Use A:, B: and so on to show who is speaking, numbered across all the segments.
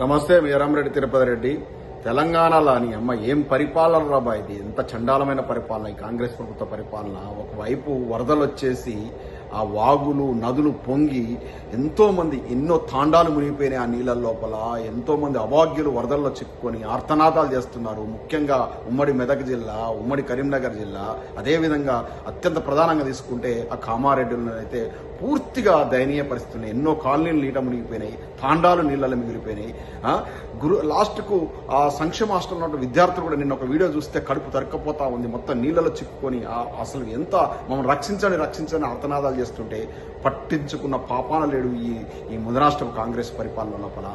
A: నమస్తే వీరామరెడ్డి తిరుపతి రెడ్డి. తెలంగాణలోని అమ్మ ఏం పరిపాలన రాబా ఇది? ఎంత చండాలమైన పరిపాలన ఈ కాంగ్రెస్ ప్రభుత్వ పరిపాలన. ఒకవైపు వరదలు వచ్చేసి ఆ వాగులు నదులు పొంగి ఎంతోమంది ఎన్నో తాండాలు మునిగిపోయినాయి ఆ నీళ్ళ లోపల. ఎంతోమంది అభాగ్యులు వరదల్లో చిక్కుకొని ఆర్తనాదాలు చేస్తున్నారు. ముఖ్యంగా ఉమ్మడి మెదక్ జిల్లా ఉమ్మడి కరీంనగర్ జిల్లా. అదేవిధంగా అత్యంత ప్రధానంగా తీసుకుంటే ఆ కామారెడ్డిలో అయితే పూర్తిగా దయనీయ పరిస్థితులు ఎన్నో కాలనీలు నీట మునిగిపోయినాయి. తాండాలు నీళ్ళలో మిగిలిపోయినాయి. గురు లాస్ట్కు ఆ సంక్షేమ హాస్టల్ ఉన్న విద్యార్థులు కూడా నిన్న ఒక వీడియో చూస్తే కడుపు తరక్కపోతా ఉంది. మొత్తం నీళ్ళలో చిక్కుకొని ఆ అసలు ఎంత మమ్మల్ని రక్షించండి రక్షించని అర్థనాదాలు చేస్తుంటే పట్టించుకున్న పాపాన లేడు ఈ ఈ ముదరాష్ట్ర కాంగ్రెస్ పరిపాలన లోపల.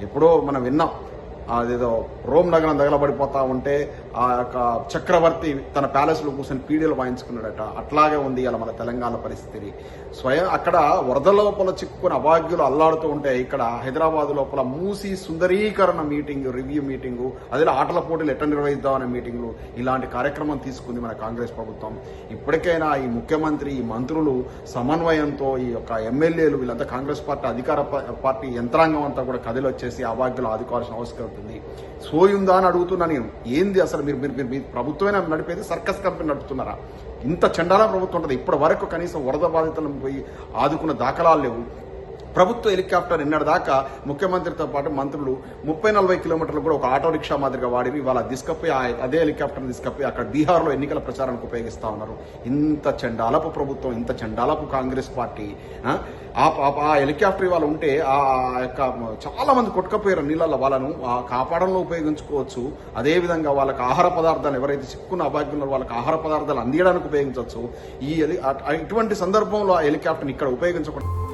A: ఎప్పుడో మనం విన్నాం అదేదో రోమ్ నగరం తగలబడిపోతా ఉంటే ఆ యొక్క చక్రవర్తి తన ప్యాలెస్లో కూర్చొని పీడియలు వాయించుకున్నాడట. అట్లాగే ఉంది ఇలా మన తెలంగాణ పరిస్థితి. స్వయం అక్కడ వరద లోపల చిక్కుకుని అభాగ్యులు అల్లాడుతూ ఉంటే ఇక్కడ హైదరాబాద్ లోపల మూసి సుందరీకరణ మీటింగ్ రివ్యూ మీటింగు అదే ఆటల పోటీలు ఎట్లా నిర్వహిద్దాం అనే మీటింగ్లు ఇలాంటి కార్యక్రమం తీసుకుంది మన కాంగ్రెస్ ప్రభుత్వం. ఇప్పటికైనా ఈ ముఖ్యమంత్రి ఈ మంత్రులు సమన్వయంతో ఈ యొక్క ఎమ్మెల్యేలు వీళ్ళంతా కాంగ్రెస్ పార్టీ అధికార ప- పార్టీ యంత్రాంగం అంతా కూడా కదిలొచ్చేసి అభాగ్యులు ఆదుకోవాల్సిన అవసరం సో సోయుందా అని అడుగుతున్నా నేను. ఏంది అసలు మీరు మీరు మీరు ప్రభుత్వమే నడిపేది సర్కస్ కంపెనీ నడుపుతున్నారా? ఇంత చండాల ప్రభుత్వం ఉంటుంది. ఇప్పటి వరకు కనీసం వరద బాధితులను పోయి ఆదుకున్న దాఖలాలు లేవు. ప్రభుత్వ హెలికాప్టర్ నిన్నటి దాకా ముఖ్యమంత్రితో పాటు మంత్రులు ముప్పై నలభై కిలోమీటర్లు కూడా ఒక ఆటో రిక్షా మాదిరిగా వాడి ఇవాళ తీసుకపోయి ఆ- అదే హెలికాప్టర్ తీసుకపోయి అక్కడ బీహార్లో ఎన్నికల ప్రచారానికి ఉపయోగిస్తా ఉన్నారు. ఇంత చండాలపు ప్రభుత్వం ఇంత చండాలపు కాంగ్రెస్ పార్టీ ఆ? ఆ ఆ- హెలికాప్టర్ ఇవాళ ఉంటే ఆ యొక్క చాలా మంది కొట్టుకపోయారు నీళ్ళల్లో. వాళ్ళను ఆ కాపాడంలో ఉపయోగించుకోవచ్చు. అదేవిధంగా వాళ్ళకి ఆహార పదార్థాలు ఎవరైతే చిక్కున్న అభాగ్యులు వాళ్ళకి ఆహార పదార్థాలు అందించడానికి ఉపయోగించవచ్చు. ఈ ఇటువంటి సందర్భంలో ఆ హెలికాప్టర్ని ఇక్కడ ఉపయోగించకూడదు.